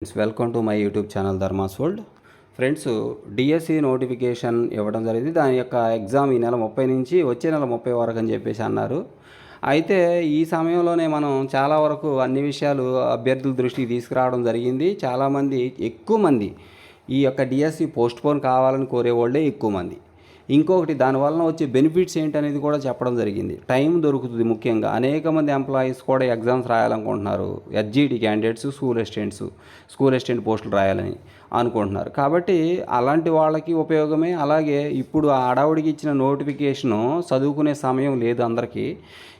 Friends welcome to my YouTube channel Dharma's world friends DSC notification ఇవ్వడం జరిగింది. దాని యొక్క ఎగ్జామ్ ఈ నెల ముప్పై నుంచి వచ్చే నెల ముప్పై వరకు అని చెప్పేసి అన్నారు. అయితే ఈ సమయంలోనే మనం చాలా వరకు అన్ని విషయాలు అభ్యర్థుల దృష్టికి తీసుకురావడం జరిగింది. చాలామంది ఎక్కువ మంది ఈ యొక్క డిఎస్సి పోస్ట్ పోన్ కావాలని కోరేవాళ్ళే ఎక్కువ మంది. ఇంకొకటి దానివలన వచ్చే బెనిఫిట్స్ ఏంటనేది కూడా చెప్పడం జరిగింది. టైం దొరుకుతుంది ముఖ్యంగా. అనేక మంది ఎంప్లాయీస్ కూడా exams రాయాలనుకుంటున్నారు. SGT candidates school assistants school assistant పోస్టులు రాయాలని. అనుకుంటున్నారు. కాబట్టి అలాంటి వాళ్ళకి ఉపయోగమే. అలాగే ఇప్పుడు ఆ అడావుడికి ఇచ్చిన నోటిఫికేషను చదువుకునే సమయం లేదు అందరికీ.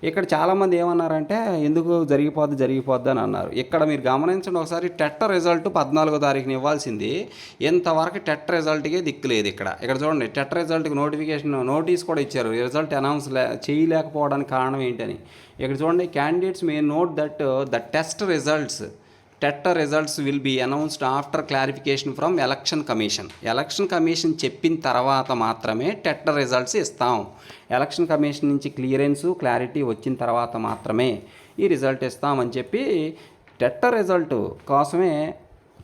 ఇక్కడ చాలామంది ఏమన్నారంటే ఎందుకు జరిగిపోద్ది జరిగిపోద్ది అని అన్నారు. ఇక్కడ మీరు గమనించండి ఒకసారి టెట్ రిజల్ట్ పద్నాలుగో తారీఖున ఇవ్వాల్సింది. ఇంతవరకు టెట్ రిజల్ట్కే దిక్కులేదు ఇక్కడ. ఇక్కడ చూడండి టెట్ రిజల్ట్కి నోటిఫికేషన్ నోటీస్ కూడా ఇచ్చారు. రిజల్ట్ అనౌన్స్ లే చేయలేకపోవడానికి కారణం ఏంటని. ఇక్కడ చూడండి candidates may note that the test results TET results will be announced after clarification from election commission election commission చెప్పిన తర్వాత మాత్రమే టెట్ట రిజల్ట్స్ ఇస్తాం. ఎలక్షన్ కమిషన్ నుంచి క్లియరెన్స్ క్లారిటీ వచ్చిన తర్వాత మాత్రమే ఈ రిజల్ట్ ఇస్తామని చెప్పి టెట్ట రిజల్ట్ కోసమే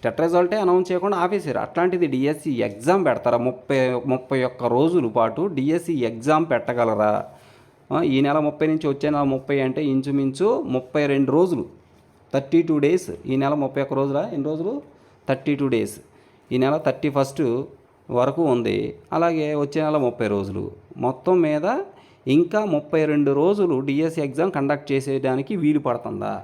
టెట్ రిజల్టే అనౌన్స్ చేయకుండా ఆపేసారు అట్లాంటిది డిఎస్సి ఎగ్జామ్ పెడతారా? ముప్పై ముప్పై ఒక్క రోజుల పాటు డిఎస్సి ఎగ్జామ్ పెట్టగలరా? ఈ నెల ముప్పై నుంచి వచ్చే నెల ముప్పై అంటే ఇంచుమించు ముప్పై రెండు రోజులు. థర్టీ టూ డేస్ ఈ నెల ముప్పై ఒక్క రోజుల? ఎన్ని రోజులు? Thirty two days. ఈ నెల థర్టీ ఫస్ట్ వరకు ఉంది. అలాగే వచ్చే నెల ముప్పై రోజులు. మొత్తం మీద ఇంకా ముప్పై రెండు రోజులు డిఎస్సి ఎగ్జామ్ కండక్ట్ చేసేయడానికి వీలు పడుతుందా?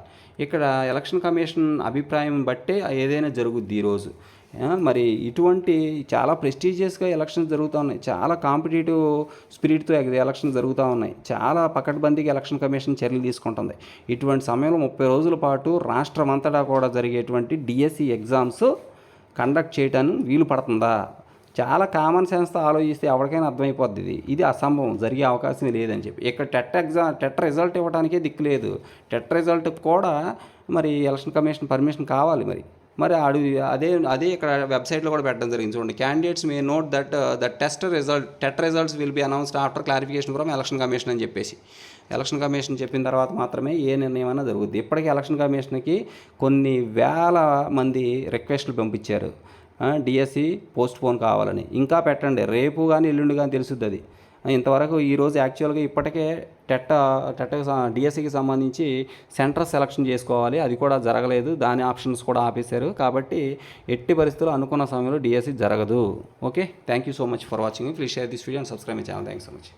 ఇక్కడ ఎలక్షన్ కమిషన్ అభిప్రాయం బట్టే ఏదైనా జరుగుద్ది ఈరోజు మరి ఇటువంటి చాలా ప్రెస్టీజియస్గా ఎలక్షన్స్ జరుగుతూ ఉన్నాయి. చాలా కాంపిటేటివ్ స్పిరిట్తో ఎలక్షన్ జరుగుతూ ఉన్నాయి. చాలా పకడ్బందీకి ఎలక్షన్ కమిషన్ చర్యలు తీసుకుంటుంది. ఇటువంటి సమయంలో ముప్పై రోజుల పాటు రాష్ట్రం అంతటా కూడా జరిగేటువంటి డిఎస్సి ఎగ్జామ్స్ కండక్ట్ చేయటానికి వీలు పడుతుందా? చాలా కామన్ సెన్స్తో ఆలోచిస్తే ఎవరికైనా అర్థమైపోద్ది ఇది. ఇది అసంభవం. జరిగే అవకాశం లేదని చెప్పి. ఇక్కడ టెట్ ఎగ్జామ్ టెట్ రిజల్ట్ ఇవ్వడానికే దిక్కు లేదు. టెట్ రిజల్ట్ కూడా మరి ఎలక్షన్ కమిషన్ పర్మిషన్ కావాలి మరి. మరి ఆడు అదే అదే ఇక్కడ వెబ్సైట్లో కూడా పెట్టడం జరిగింది చూడండి. Candidates may note that the test result TET results will be announced after clarification from election commission అని చెప్పేసి. ఎలక్షన్ కమిషన్ చెప్పిన తర్వాత మాత్రమే ఏ నిర్ణయం అయినా జరుగుద్ది. ఇప్పటికీ ఎలక్షన్ కమిషన్కి కొన్ని వేల మంది రిక్వెస్ట్లు పంపించారు. డిఎస్సి పోస్ట్ పోన్ కావాలని. ఇంకా పెట్టండి. రేపు కానీ ఎల్లుండి కానీ తెలుసుద్ది అది. ఇంతవరకు ఈరోజు యాక్చువల్గా ఇప్పటికే టెట్ టెట్ డిఎస్సికి సంబంధించి సెంటర్ సెలక్షన్ చేసుకోవాలి. అది కూడా జరగలేదు. దాని ఆప్షన్స్ కూడా ఆపేశారు. కాబట్టి ఎట్టి పరిస్థితుల్లో అనుకున్న సమయంలో డిఎస్సి జరగదు. Okay? Thank you so much for watching please share this video and subscribe my channel thank so much